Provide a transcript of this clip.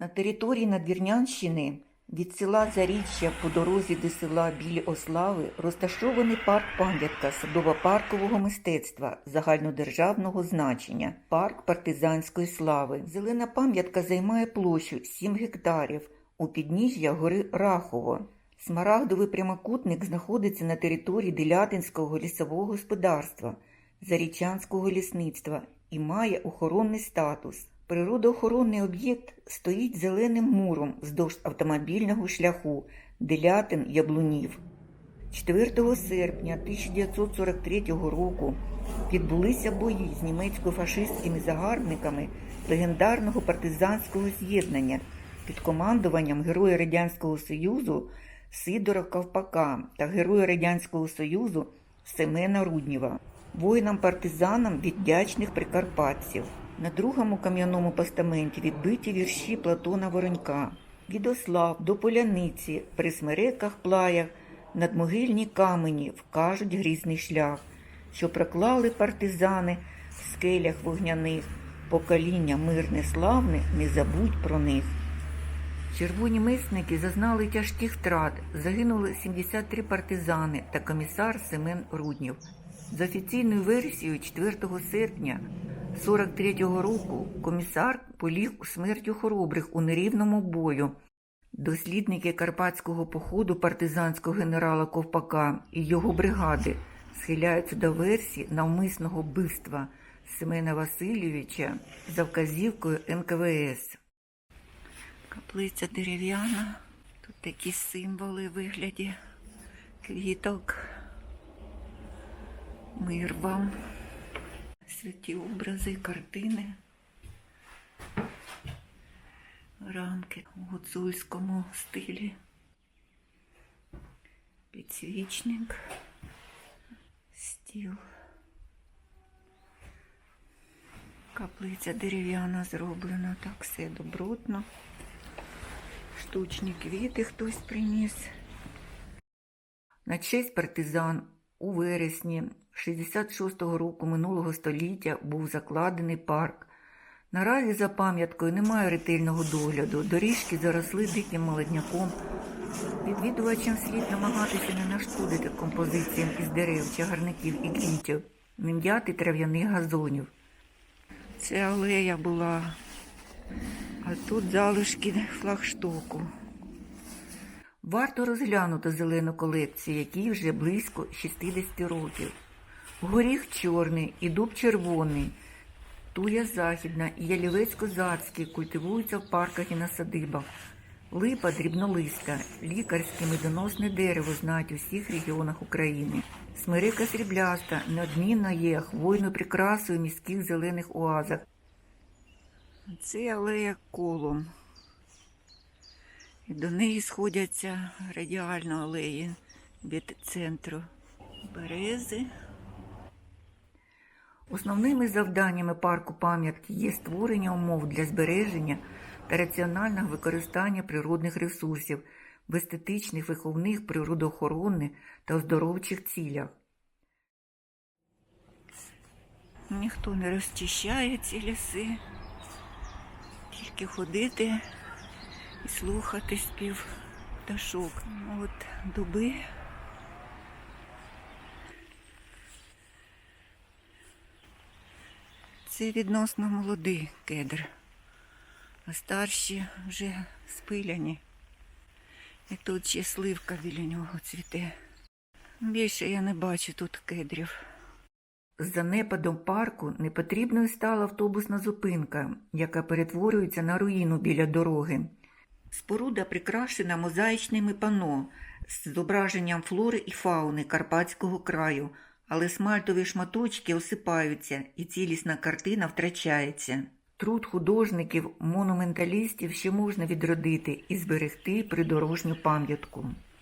На території Надвірнянщини від села Заріччя по дорозі до села Білі Ослави розташований парк пам'ятка садово-паркового мистецтва загальнодержавного значення, парк партизанської слави. Зелена пам'ятка займає площу 7 гектарів у підніжжя гори Рахово. Смарагдовий прямокутник знаходиться на території Делятинського лісового господарства, Зарічанського лісництва і має охоронний статус. Природоохоронний об'єкт стоїть зеленим муром вздовж автомобільного шляху Делятин Яблунів. 4 серпня 1943 року відбулися бої з німецько-фашистськими загарбниками легендарного партизанського з'єднання під командуванням Героя Радянського Союзу Сидора Ковпака та Героя Радянського Союзу Семена Руднєва, воїнам-партизанам віддячних прикарпатців. На другому кам'яному постаменті відбиті вірші Платона Воронька. Від Ослав до Поляниці, при смереках плаях, надмогильні камені вкажуть грізний шлях, що проклали партизани в скелях вогняних, покоління мирне славне, не забудь про них. Червоні мисники зазнали тяжких втрат. Загинули 73 партизани та комісар Семен Руднів. За офіційною версією 4 серпня 43-го року комісар поліг у смертю хоробрих у нерівному бою. Дослідники карпатського походу партизанського генерала Ковпака і його бригади схиляються до версії навмисного вбивства Семена Васильовича за вказівкою НКВС. Каплиця дерев'яна. Тут такі символи вигляді квіток. Мир вам. Святі образи, картини. Рамки у гуцульському стилі. Підсвічник. Стіл. Каплиця дерев'яна зроблена, так все добротно. Штучні квіти хтось приніс. На честь партизан у вересні 66-го року минулого століття був закладений парк. Наразі за пам'яткою немає ретельного догляду. Доріжки заросли диким молодняком. Відвідувачам слід намагатися не нашкодити композиціям із дерев, чагарників і квітів, не м'яти трав'яних газонів. Це алея була, а тут залишки флагштоку. Варто розглянути зелену колекцію, якій вже близько 60 років. Горіх чорний і дуб червоний, туя західна і ялівець козацький культивуються в парках і на садибах. Липа дрібнолиста, лікарське медоносне дерево знають у всіх регіонах України. Смирика срібляста неодмінно є хвойною прикрасою в міських зелених оазах. Це алея колом. І до неї сходяться радіально алеї від центру берези. Основними завданнями парку пам'ятки є створення умов для збереження та раціонального використання природних ресурсів в естетичних, виховних, природоохоронних та оздоровчих цілях. Ніхто не розчищає ці ліси, тільки ходити і слухати спів пташок. От дуби. Це відносно молодий кедр, а старші вже спиляні. І тут ще сливка біля нього цвіте. Більше я не бачу тут кедрів. З занепадом парку непотрібною стала автобусна зупинка, яка перетворюється на руїну біля дороги. Споруда прикрашена мозаїчними пано з зображенням флори і фауни Карпатського краю, але смальтові шматочки осипаються і цілісна картина втрачається. Труд художників, монументалістів ще можна відродити і зберегти придорожню пам'ятку.